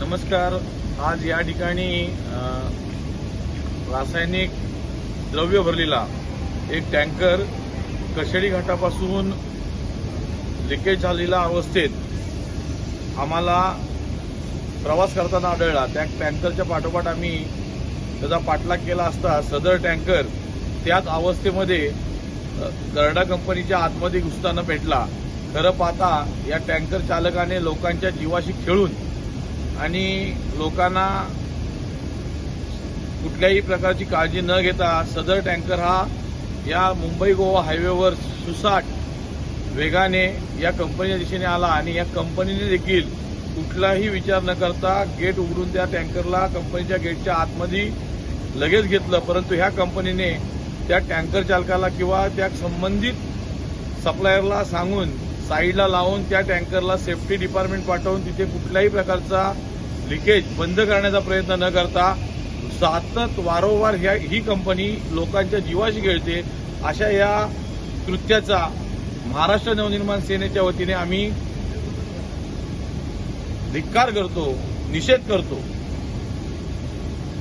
नमस्कार. आज या ठिकाणी रासायनिक द्रव्य भरलेला एक टँकर कशेडी घाटापासून लिकेज झालेल्या अवस्थेत आम्हाला प्रवास करताना आढळला. त्या टँकरच्या पाठोपाठ आम्ही त्याचा पाठलाग केला असता सदर टँकर त्याच अवस्थेमध्ये अ, गरडा कंपनीच्या आतमध्ये घुसताना भेटला. खरं पाहता या टँकर चालकाने लोकांच्या जीवाशी खेळून आणि लोकांना कुठल्याही प्रकारची काळजी न घेता सदर टँकर हा या मुंबई गोवा हायवेवर सुसाट वेगाने या कंपनीच्या दिशेने आला आणि या कंपनीने देखील कुठलाही विचार न करता गेट उघडून त्या टँकरला कंपनीच्या गेटच्या आतमध्ये लगेच घेतलं. परंतु ह्या कंपनीने त्या टँकर चालकाला किंवा त्या संबंधित सप्लायरला सांगून साईडला लावून त्या टँकरला सेफ्टी डिपार्टमेंट पाठवून तिथे कुठल्याही प्रकारचा लिकेज बंद करण्याचा प्रयत्न न करता सतत वारंवार ह्या ही कंपनी लोकांच्या जीवाशी खेळते. अशा या कृत्याचा महाराष्ट्र नवनिर्माण सेनेच्या वतीने आम्ही धिक्कार करतो निषेध करतो.